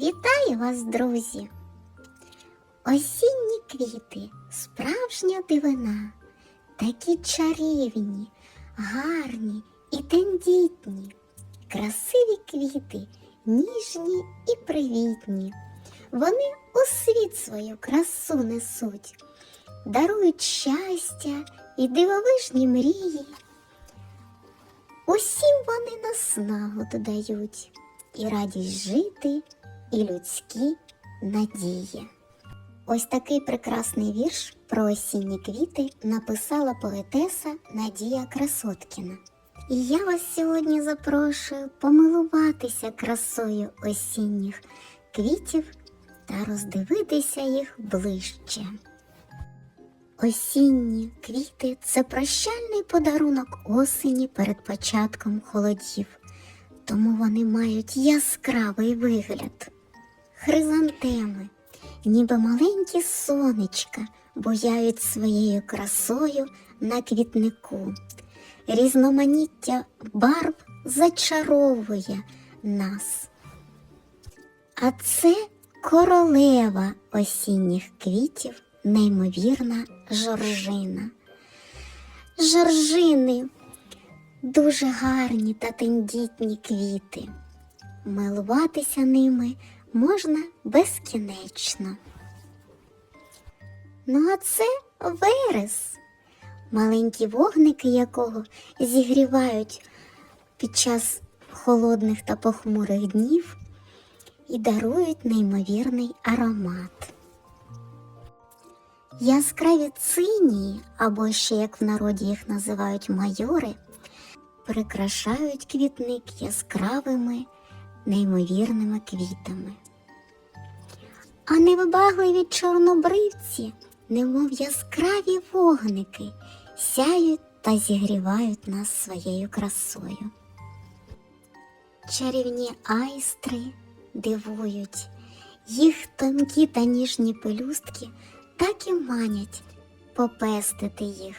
Вітаю вас, друзі! Осінні квіти, справжня дивина, такі чарівні, гарні і тендітні, красиві квіти, ніжні і привітні. Вони у світ свою красу несуть, дарують щастя і дивовижні мрії. Усім вони наснагу додають і радість жити, і людські надії. Ось такий прекрасний вірш про осінні квіти написала поетеса Надія Красоткіна. І я вас сьогодні запрошую помилуватися красою осінніх квітів та роздивитися їх ближче. Осінні квіти це прощальний подарунок осені перед початком холодів, тому вони мають яскравий вигляд. Хризантеми, ніби маленькі сонечка, буяють своєю красою на квітнику. Різноманіття барв зачаровує нас. А це королева осінніх квітів, неймовірна жоржина. Жоржини дуже гарні та тендітні квіти. Милуватися ними можна безкінечно. Ну, а це верес, маленькі вогники якого зігрівають під час холодних та похмурих днів і дарують неймовірний аромат. Яскраві цинії, або ще як в народі їх називають майори, прикрашають квітник яскравими, неймовірними квітами. А невибагливі чорнобривці, немов яскраві вогники, сяють та зігрівають нас своєю красою. Чарівні айстри дивують, їх тонкі та ніжні пелюстки так і манять попестити їх.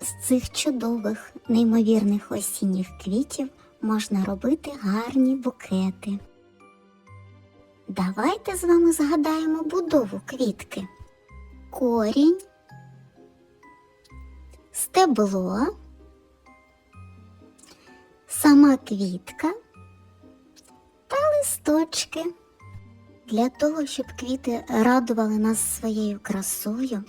З цих чудових, неймовірних осінніх квітів можна робити гарні букети. Давайте з вами згадаємо будову квітки. Корінь, стебло, сама квітка та листочки. Для того, щоб квіти радували нас своєю красою,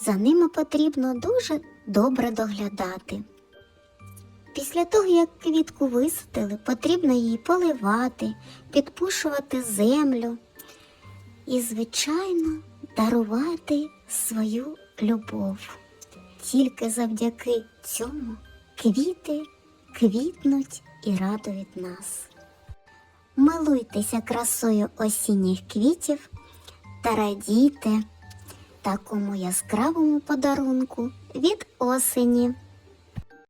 за ними потрібно дуже добре доглядати. Після того, як квітку висадили, потрібно її поливати, підпушувати землю і, звичайно, дарувати свою любов. Тільки завдяки цьому квіти квітнуть і радують нас. Милуйтеся красою осінніх квітів та радійте такому яскравому подарунку від осені.